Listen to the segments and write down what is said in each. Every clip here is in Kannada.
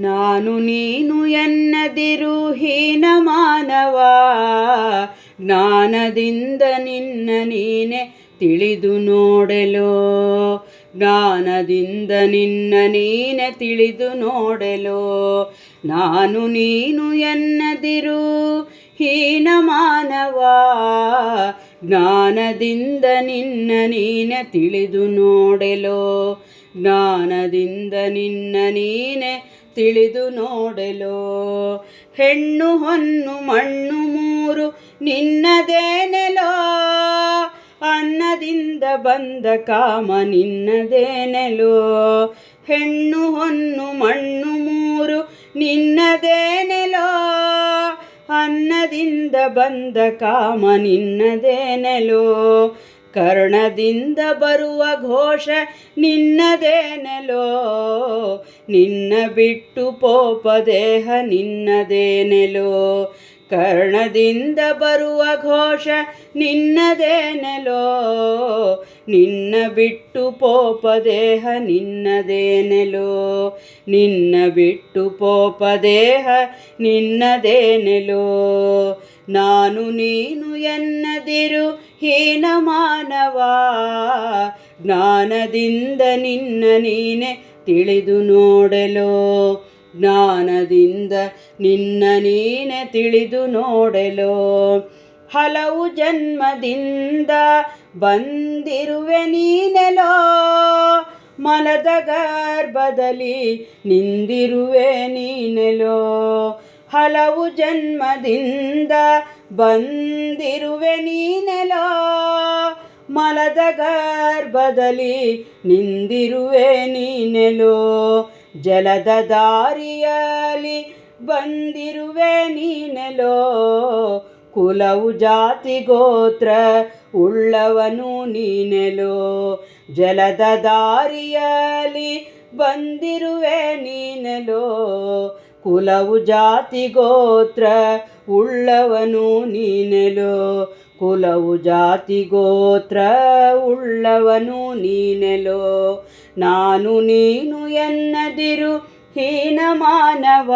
ನಾನು ನೀನು ಎನ್ನದಿರು ಹೀನ ಮಾನವ. ಜ್ಞಾನದಿಂದ ನಿನ್ನ ನೀನೆ ತಿಳಿದು ನೋಡಲೋ. ಜ್ಞಾನದಿಂದ ನಿನ್ನ ನೀನೆ ತಿಳಿದು ನೋಡಲೋ. ನಾನು ನೀನು ಎನ್ನದಿರು ಹೀನ ಮಾನವ. ಜ್ಞಾನದಿಂದ ನಿನ್ನ ನೀನೆ ತಿಳಿದು ನೋಡಲೋ. ಜ್ಞಾನದಿಂದ ನಿನ್ನ ನೀನೆ ತಿಳಿದು ನೋಡಲು. ಹೆಣ್ಣು ಹೊನ್ನು ಮಣ್ಣು ಮೂರು ನಿನ್ನದೇನೆಲೋ? ಅನ್ನದಿಂದ ಬಂದ ಕಾಮ ನಿನ್ನದೇನೆಲೋ? ಹೆಣ್ಣು ಹೊನ್ನು ಮಣ್ಣು ಮೂರು ನಿನ್ನದೇನೆಲೋ? ಅನ್ನದಿಂದ ಬಂದ ಕಾಮ ನಿನ್ನದೇನೆಲೋ? ಕರ್ಣದಿಂದ ಬರುವ ಘೋಷ ನಿನ್ನದೇನೆಲೋ? ನಿನ್ನ ಬಿಟ್ಟು ಪೋಪ ದೇಹ ನಿನ್ನದೇನೆಲೋ? ಕರ್ಣದಿಂದ ಬರುವ ಘೋಷ ನಿನ್ನದೇನೆಲೋ? ನಿನ್ನ ಬಿಟ್ಟು ಪೋಪ ದೇಹ ನಿನ್ನದೇನೆಲೋ? ನಿನ್ನ ಬಿಟ್ಟು ಪೋಪ ದೇಹ ನಿನ್ನದೇನೆಲೋ? ನಾನು ನೀನು ಎನ್ನದಿರು ಹೀನ ಮಾನವ? ಜ್ಞಾನದಿಂದ ನಿನ್ನ ನೀನೆ ತಿಳಿದು ನೋಡೆಲೋ? ಜ್ಞಾನದಿಂದ ನಿನ್ನ ನೀನೆ ತಿಳಿದು ನೋಡೆಲೋ? ಹಲವು ಜನ್ಮದಿಂದ ಬಂದಿರುವೆ ನೀನೆಲೋ. ಮಲದ ಗರ್ಭದಲ್ಲಿ ನಿಂದಿರುವೆ ನೀನೆಲೋ. ಹಲವು ಜನ್ಮದಿಂದ ಬಂದಿರುವೆ ನೀನೆಲೋ. ಮಲದ ಗರ್ಭದಲ್ಲಿ ನಿಂದಿರುವೆ ನೀನೆಲೋ. ಜಲದ ದಾರಿಯಲ್ಲಿ ಬಂದಿರುವೆ ನೀನೆಲೋ. ಕುಲವು ಜಾತಿ ಗೋತ್ರ ಉಳ್ಳವನು ನೀನೆಲೋ. ಜಲದ ದಾರಿಯಲ್ಲಿ ಬಂದಿರುವೆ ನೀನೆಲೋ. ಕುಲವು ಜಾತಿ ಗೋತ್ರ ಉಳ್ಳವನು ನೀನೆಲೋ. ಕುಲವು ಜಾತಿ ಗೋತ್ರ ಉಳ್ಳವನು ನೀನೆಲೋ. ನಾನು ನೀನು ಎನ್ನದಿರು ಹೀನ ಮಾನವ,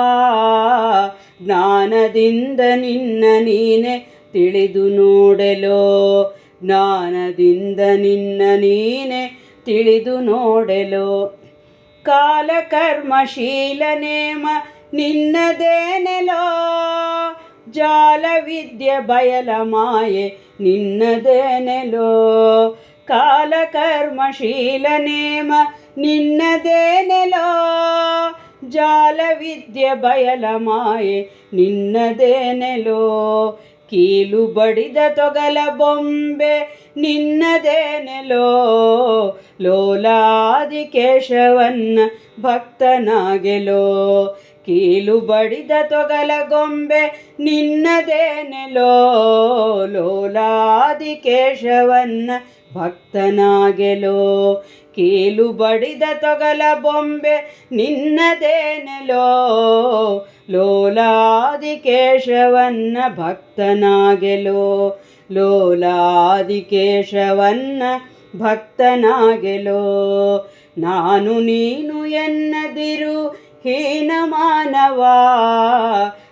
ಜ್ಞಾನದಿಂದ ನಿನ್ನ ನೀನೆ ತಿಳಿದು ನೋಡೆಲೋ. ಜ್ಞಾನದಿಂದ ನಿನ್ನ ನೀನೆ ತಿಳಿದು ನೋಡೆಲೋ. ಕಾಲ ಕರ್ಮಶೀಲ ನೇಮ ನಿನ್ನದೇನೆಲೋ? ಜಾಲ ವಿದ್ಯೆ ಬಯಲ ಮಾಯೆ ನಿನ್ನದೇನೆಲೋ? ಕಾಲ ಕರ್ಮಶೀಲ ನೇಮ ನಿನ್ನದೇನೆಲೋ? ಜಾಲ ವಿದ್ಯೆ ಬಯಲ ಮಾಯೆ ನಿನ್ನದೇನೆಲೋ ಕೀಲು ಬಡಿದ ತೊಗಲ ಬೊಂಬೆ ನಿನ್ನದೇನೆಲೋ ಲೋಲಾದಿ ಕೇಶವನ್ನ ಭಕ್ತನಾಗೆಲೋ. ಕೀಲು ಬಡಿದ ತೊಗಲ ಗೊಂಬೆ ನಿನ್ನದೇನೆಲೋ ಲೋಲಾದಿ ಕೇಶವನ್ನ ಭಕ್ತನಾಗೆಲೋ. ಕೀಲು ಬಡಿದ ತೊಗಲ ಬೊಂಬೆ ನಿನ್ನದೇನೆಲೋ? ಲೋಲಾದಿ ಕೇಶವನ್ನ ಭಕ್ತನಾಗೆಲೋ? ಲೋಲಾದಿ ಕೇಶವನ್ನ ಭಕ್ತನಾಗೆಲೋ? ನಾನು ನೀನು ಎನ್ನದಿರು ಹೀನ ಮಾನವ?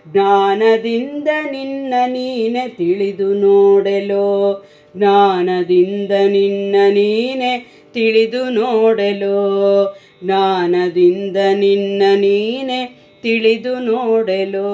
ಜ್ಞಾನದಿಂದ ನಿನ್ನ ನೀನೆ ತಿಳಿದು ನೋಡೆಲೋ? ಜ್ಞಾನದಿಂದ ನಿನ್ನ ನೀನೆ ತಿಳಿದು ನೋಡಲು ಜ್ಞಾನದಿಂದ ನಿನ್ನ ನೀನೆ ತಿಳಿದು ನೋಡೆಲೋ.